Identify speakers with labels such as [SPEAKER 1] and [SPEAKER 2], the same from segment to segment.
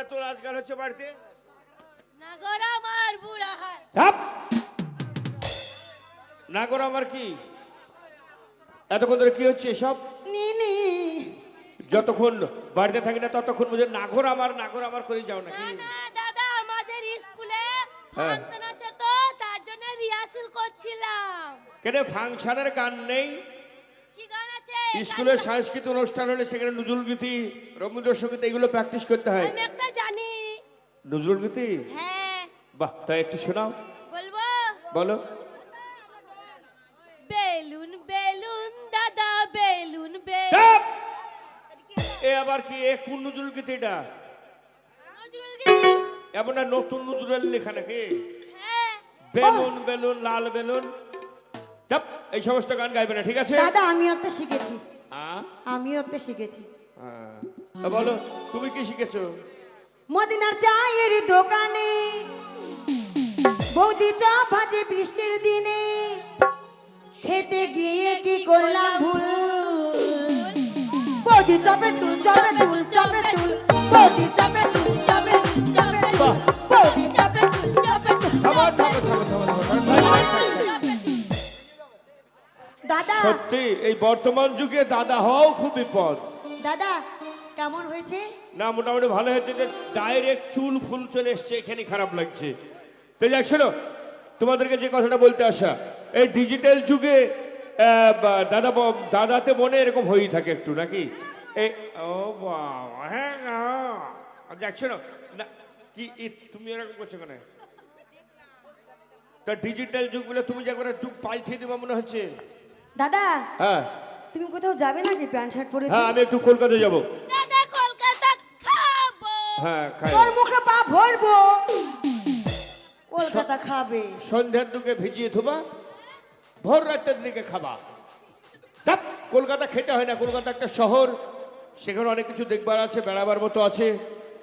[SPEAKER 1] এত রাজগান হচ্ছে বাড়িতে?
[SPEAKER 2] নাগর আমার বুড়া হয়।
[SPEAKER 1] নাগর আমার কি? এতক্ষণ ধরে কি হচ্ছে এসব?
[SPEAKER 3] নিনি।
[SPEAKER 1] যতক্ষণ বাড়িতে থাকি না ততক্ষণ বুঝে নাগর আমার নাগর আমার করে যাও নাকি?
[SPEAKER 2] না না দাদা আমাদের স্কুলে
[SPEAKER 1] হ্যাঁ।
[SPEAKER 2] ফাংশন আছে তো তার জন্য রিহার্সেল করছিলাম।
[SPEAKER 1] কেন ফাংশনের গান নেই?
[SPEAKER 2] আছে
[SPEAKER 1] স্কুলের সাংস্কৃতিক অনুষ্ঠান হলে সেখানে নজরুল গীতি রবীন্দ্রসঙ্গীত এগুলো প্র্যাকটিস করতে হয়।
[SPEAKER 2] আমি একটা জানি।
[SPEAKER 1] নজরুল গীতি?
[SPEAKER 2] হ্যাঁ।
[SPEAKER 1] বাহ তাই একটু শোনাও।
[SPEAKER 2] বলব?
[SPEAKER 1] বলো।
[SPEAKER 2] বেলুন বেলুন দাদা বেলুন বেলুন।
[SPEAKER 1] এ আবার কি? এ কোন নজরুল গীতি এটা?
[SPEAKER 2] নজরুল গীতি।
[SPEAKER 1] এমন না নতুন নজরুলের লেখা নাকি?
[SPEAKER 2] হ্যাঁ।
[SPEAKER 1] বেলুন বেলুন লাল বেলুন। চাপ! এই সমস্ত গান গাইবে না ঠিক আছে?
[SPEAKER 3] দাদা আমিও একটা শিখেছি। আমিও একটা শিখেছি।
[SPEAKER 1] বলো তুমি কি শিখেছো?
[SPEAKER 3] মদিনার চায়ের দোকানে বৌদি চপ ভাজে বৃষ্টির দিনে খেতে গিয়ে কি করলাম ভুল? বৌদি চপে চুল চপে চুল চপে চুল। বৌদি
[SPEAKER 1] সত্যি এই বর্তমান যুগে দাদা হওয়াও খুব বিপদ।
[SPEAKER 3] দাদা কেমন হয়েছে?
[SPEAKER 1] না মোটামুটি ভালো হয়েছে যে ডাইরেক্ট চুল ফুল চলে এসছে এখানে খারাপ লাগছে। তো যাক শোনো তোমাদেরকে যে কথাটা বলতে আসা এই ডিজিটাল যুগে দাদা দাদাতে মনে এরকম হয়েই থাকে একটু নাকি? এই ও বাবা হ্যাঁ। যাক শোনো না কি তুমি এরকম করছ কেন? তা ডিজিটাল যুগ বলে তুমি যে একবার যুগ পাল্টিয়ে দেবো মনে হচ্ছে?
[SPEAKER 3] দাদা
[SPEAKER 1] হ্যাঁ।
[SPEAKER 3] তুমি কোথাও যাবে নাকি? প্যান্ট শার্ট পরে
[SPEAKER 1] হ্যাঁ আমি একটু কলকাতায় যাব।
[SPEAKER 2] দাদা কলকাতা খাব।
[SPEAKER 1] হ্যাঁ খাই।
[SPEAKER 3] তোর মুখে পা ভরবো। কলকাতা খাবে।
[SPEAKER 1] সন্ধ্যার দিকে ভিজিয়ে থোবা ভোর রাতের দিকে খাবা। চাপ কলকাতা খেতে হয় না। কলকাতা একটা শহর সেখানে অনেক কিছু দেখবার আছে বেড়াবার মতো আছে।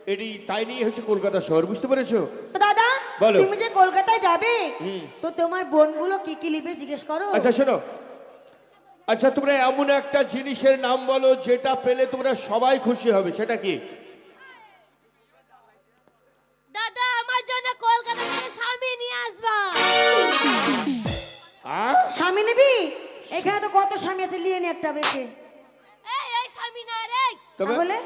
[SPEAKER 1] এটি তাই নিয়ে হচ্ছে কলকাতা শহর বুঝতে পেরেছ?
[SPEAKER 3] তো দাদা
[SPEAKER 1] বলো।
[SPEAKER 3] তুমি যে কলকাতায় যাবে
[SPEAKER 1] হুম।
[SPEAKER 3] তো তোমার বোনগুলো কি কি লিখবে জিজ্ঞেস করো।
[SPEAKER 1] আচ্ছা শোনো। আচ্ছা তোমরা এমন একটা জিনিসের নাম বলো যেটা পেলে তোমরা সবাই খুশি হবে সেটা কি?
[SPEAKER 2] দাদা আমার জন্য কলকাতা থেকে স্বামী নিয়ে আসবা।
[SPEAKER 1] আ?
[SPEAKER 3] স্বামী নিবি? এখানে তো কত স্বামী আছে নিয়ে নে একটা বেশি
[SPEAKER 2] এই এই স্বামী না রে।
[SPEAKER 3] তাহলে?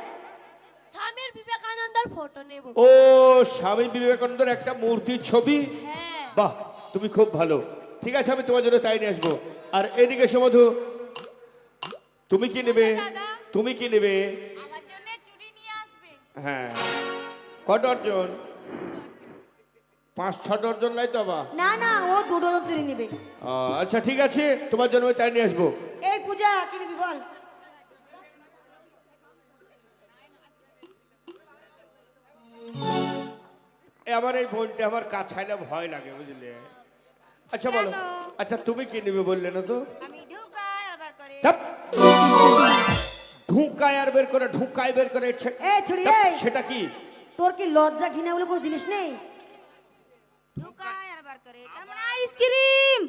[SPEAKER 2] বিবেকানন্দর ফটো নেব।
[SPEAKER 1] ও স্বামী বিবেকানন্দের একটা মূর্তির ছবি?
[SPEAKER 2] হ্যাঁ।
[SPEAKER 1] বাহ তুমি খুব ভালো। ঠিক আছে আমি তোমার জন্য তাই নিয়ে আসব। আর এদিকে সমধু তুমি কি নেবে? তুমি কি নেবে?
[SPEAKER 2] আমার জন্য চুড়ি নিয়ে আসবে।
[SPEAKER 1] হ্যাঁ। ক ডর্জন পাঁচ ছ ডর্জন লাই তো বা
[SPEAKER 3] না না ও দুটো চুরি নিবে।
[SPEAKER 1] আচ্ছা ঠিক আছে। তোমার জন্য তাই নিয়ে আসব।
[SPEAKER 3] এই পূজা কি নিবি বল?
[SPEAKER 1] এ আমার এই বোনটা আমার কাছাইলে ভয় লাগে বুঝলে? আচ্ছা বলো। আচ্ছা তুমি কি নেবে বললে না তো?
[SPEAKER 2] আমি ঢুকাই আবার করে।
[SPEAKER 1] চাপ। ঢুকায় আর বের করে ঢুকায় বের করে
[SPEAKER 3] এই ছুরি এই!
[SPEAKER 1] সেটা কি?
[SPEAKER 3] তোর কি লজ্জা ঘৃণা বলে কোনো জিনিস নেই?
[SPEAKER 2] করে আইসক্রিম!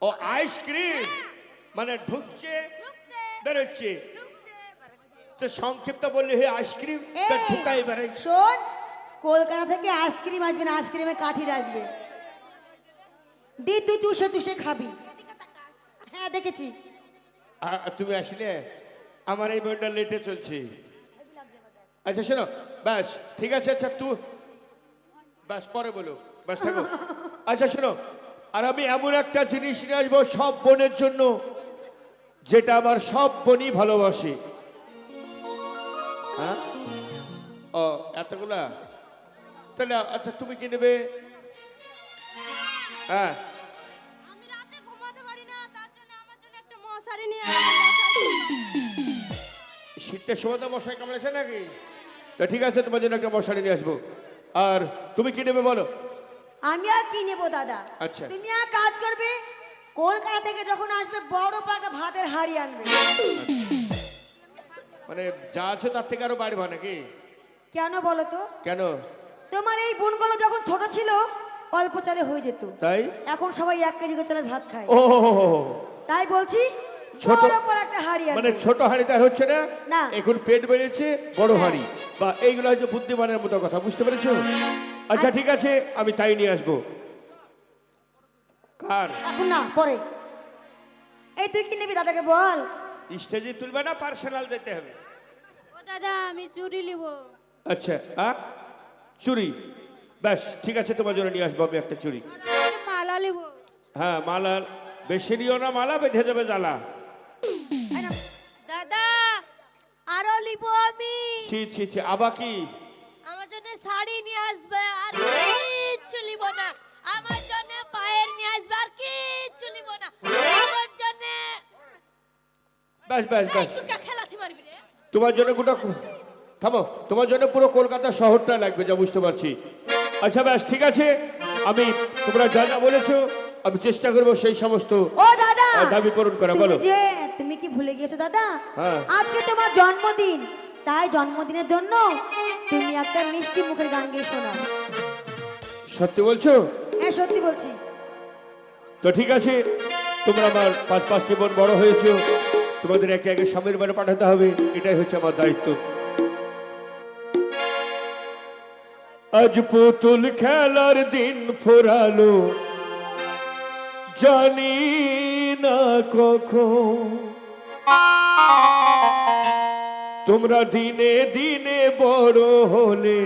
[SPEAKER 1] ও আইসক্রিম? মানে ঢুকছে বেরোচ্ছে। তো সংক্ষিপ্ত বললি হে আইসক্রিম তা ঢুকাই বেরোয়।
[SPEAKER 3] শোন কলকাতা থেকে আইসক্রিম আসবে না আইসক্রিমে কাঠির আসবে। দি তুই চুষে চুষে খাবি। হ্যাঁ দেখেছি।
[SPEAKER 1] তুমি আসলে আমার এই বইটা লেটে চলছে। আচ্ছা শোনো ব্যাস ঠিক আছে আচ্ছা তু ব্যাস পরে বলো ব্যাস থাকো। আচ্ছা শোনো, আর আমি এমন একটা জিনিস নিয়ে আসব সব বোনের জন্য, যেটা আমার সব বোনই ভালোবাসে। হ্যাঁ? ও, এতগুলা? তাহলে আচ্ছা তুমি কি নেবে? হ্যাঁ। শীতের সময় তো মশাই কামড়েছে নাকি? তা ঠিক আছে তোমার জন্য একটা মশারি নিয়ে আসব। আর তুমি কি নেবে বলো?
[SPEAKER 3] আমি আর কি নেব দাদা?
[SPEAKER 1] আচ্ছা।
[SPEAKER 3] তুমি আর কাজ করবে কলকাতা থেকে যখন আসবে বড় পাটা ভাতের হাড়ি আনবে।
[SPEAKER 1] মানে যা আছে তার থেকে আরও বাড়বা নাকি?
[SPEAKER 3] কেন বলো তো?
[SPEAKER 1] কেন?
[SPEAKER 3] তোমার এই বোনগুলো যখন ছোট ছিল অল্প চালে হয়ে যেত।
[SPEAKER 1] তাই?
[SPEAKER 3] এখন সবাই এক কেজি করে চালের ভাত খায়।
[SPEAKER 1] ও
[SPEAKER 3] তাই বলছি
[SPEAKER 1] ছোট-
[SPEAKER 3] হাড়ি
[SPEAKER 1] মানে ছোট হাঁড়িতে আর হচ্ছে না?
[SPEAKER 3] না।
[SPEAKER 1] এখন পেট বেড়েছে বড় হাঁড়ি। বা এইগুলো হচ্ছে বুদ্ধিমানের মতো কথা বুঝতে পেরেছ? আচ্ছা ঠিক আছে আমি তাই নিয়ে আসব। কার?
[SPEAKER 3] এখন না পরে। এই তুই কি নিবি দাদাকে বল?
[SPEAKER 1] স্টেজে তুলবে না পার্সোনাল দিতে হবে?
[SPEAKER 2] ও দাদা আমি চুরি নিব।
[SPEAKER 1] আচ্ছা আ? চুরি? ব্যাস ঠিক আছে তোমার জন্য নিয়ে আসব আমি একটা চুরি।
[SPEAKER 2] মালা নিব।
[SPEAKER 1] হ্যাঁ মালা বেশি নিও না মালা বেঁধে যাবে জ্বালা। ছি ছি ছি আবা কি?
[SPEAKER 2] আমার জন্য শাড়ি নিয়ে আসবে আর কিচ্ছু নিব না। আমার জন্য পায়ের নিয়ে আসবে আর কিচ্ছু নিব না। আমার জন্য
[SPEAKER 1] ব্যাস
[SPEAKER 2] তুই কে খেলাতে পারবি রে।
[SPEAKER 1] তোমার জন্য গোটা থামো তোমার জন্য পুরো কলকাতা শহরটা লাগবে যা বুঝতে পারছি। আচ্ছা ব্যাস ঠিক আছে? আমি তোমরা যা যা বলেছ আমি চেষ্টা করব সেই সমস্ত
[SPEAKER 3] ও দাদা
[SPEAKER 1] দাবি পূরণ করা, বলো।
[SPEAKER 3] যে তুমি কি ভুলে গিয়েছো দাদা?
[SPEAKER 1] হ্যাঁ।
[SPEAKER 3] আজকে তোমার জন্মদিন। তাই জন্মদিনের জন্য তুমি একটা মিষ্টি মুখের গান গিয়ে শোনাও
[SPEAKER 1] সত্যি বলছো?
[SPEAKER 3] হ্যাঁ সত্যি বলছি।
[SPEAKER 1] তো ঠিক আছে তোমরা আমার পাঁচ পাঁচটি বোন বড় হয়েছো তোমাদের একে একে স্বামীর বাড়ি পাঠাতে হবে এটাই হচ্ছে আমার দায়িত্ব। আজ পুতুল খেলার দিন ফুরালো জানি না কখন। তোমরা দিনে দিনে বড় হলে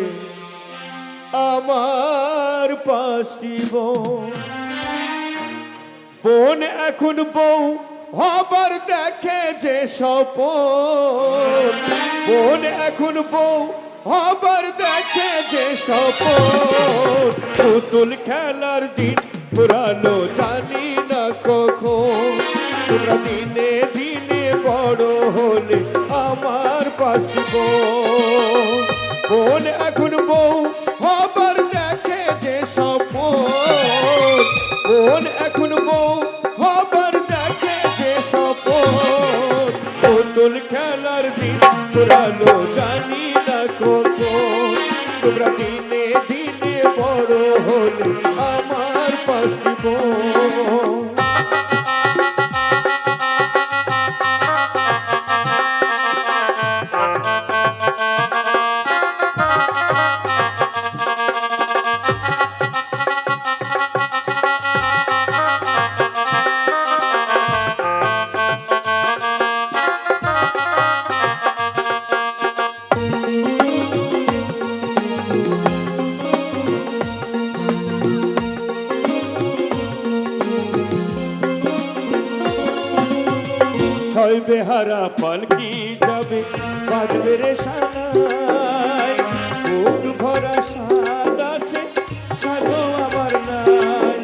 [SPEAKER 1] আমার পাঁচটি বোন। এখন বউ হবার দেখে যে স্বপন বোন এখন বউ হবার দেখে যে স্বপন পুতুল খেলার দিন পুরানো জানি না কখন। তোমরা দিনে দিনে বড় হলে পাশে বোন এখন বউ হবার দেখে যে সপন বোন এখন বউ হবার দেখে যে সপন পুতুল খেলার দিন পুরানো জানি না কখন তোমরা দিনে বেহারা পালকি যাবে? বাজবে রে সানাই। বুক ভরা সাদ আছে সাধু আমার নাই।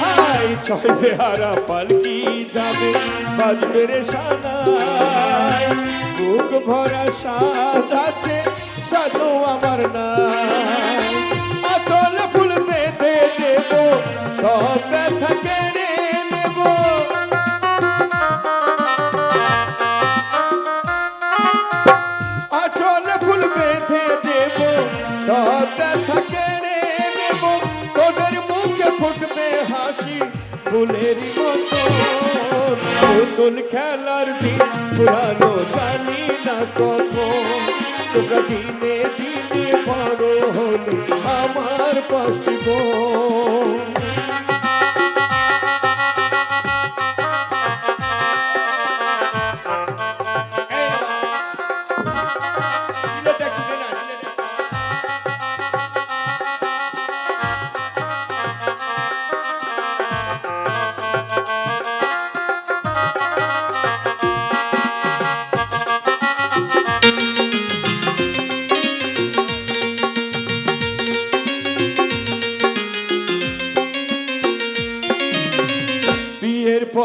[SPEAKER 1] হাই ছয় বেহারা পালকি যাবে? বাজবে রে সানাই। বুক ভরা সাদ আছে সাধু আমার নাই। পুতুল খেলার দিন পুরানো জানি না কত তোমরা দিনে দিনে বড় হলে আমার পাশে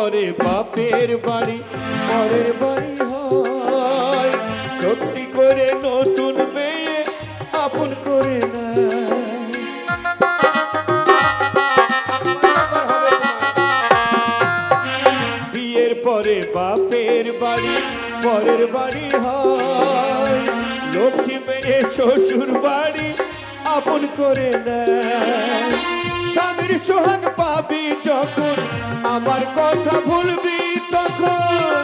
[SPEAKER 1] পরে বাপের বাড়ি পরের বাড়ি হয়। সত্যি করে নতুন মেয়ে আপন করে বিয়ের পরে বাপের বাড়ি পরের বাড়ি হয়। লক্ষ্মী মেয়ে শ্বশুর বাড়ি আপন করে নেয়। স্বামীর সোহাগ কথা ভুলবি তখন।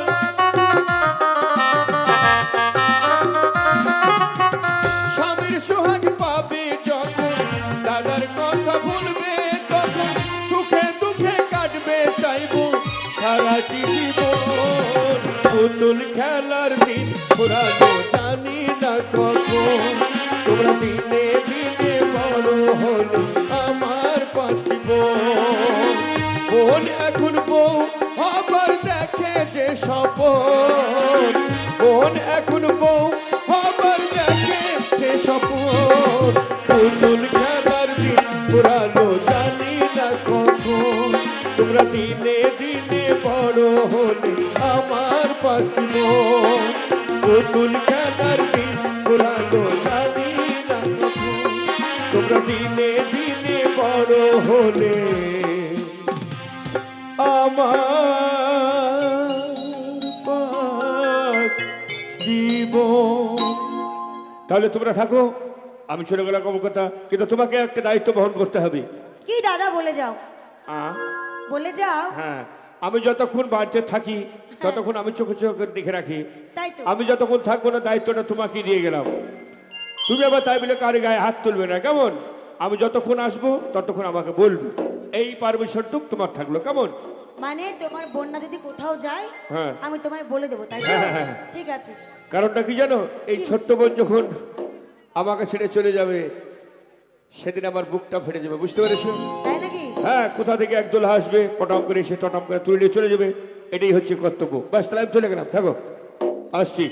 [SPEAKER 1] স্বামীর সোহাগ যখন, দাদার কথা ভুলবে তখন, সুখে কাটবে চাইব সারা জীবন। পুতুল খেলার দিন পুরা জানি না কখন। দিনে দিনে বড় হলে আমার পাশে বোন। পুতুল খেলার দিন পুরানো জানি তোমরা দিনে দিনে বড় হলে আমার তাহলে তোমরা থাকো আমি চলে গেলাম কলকাতা কিন্তু তোমাকে একটা দায়িত্ব বহন করতে হবে
[SPEAKER 3] কি দাদা বলে যাও
[SPEAKER 1] আ?
[SPEAKER 3] বলে যাও।
[SPEAKER 1] হ্যাঁ আমি যতক্ষণ বাড়িতে থাকি ততক্ষণ আমি চোখে চোখে দেখে রাখি।
[SPEAKER 3] তাই তো।
[SPEAKER 1] আমি যতক্ষণ থাকব না দায়িত্বটা তোমাকে দিয়ে গেলাম। তুমি আবার তাই বলে কারে গায়ে হাত তুলবে না কেমন? আমি যতক্ষণ আসব ততক্ষণ আমাকে বলবে। এই পারমিশনটুক তোমার থাকল কেমন?
[SPEAKER 3] মানে তোমার বন্যা যদি কোথাও যায়
[SPEAKER 1] হ্যাঁ।
[SPEAKER 3] আমি তোমায় বলে দেবো তাই?
[SPEAKER 1] হ্যাঁ, হ্যাঁ।
[SPEAKER 3] ঠিক আছে।
[SPEAKER 1] কারণটা কি জানো? এই ছোট্ট বোন যখন আমাকে ছেড়ে চলে যাবে সেদিন আমার বুকটা ফেটে যাবে বুঝতে পেরেছ? হ্যাঁ কোথা থেকে একদল আসবে? পটাম করে সে টটাম করে তুলে চলে যাবে। এটাই হচ্ছে কর্তব্য। ব্যাস তাহলে আমি চলে গেলাম। থাকো। আসছি।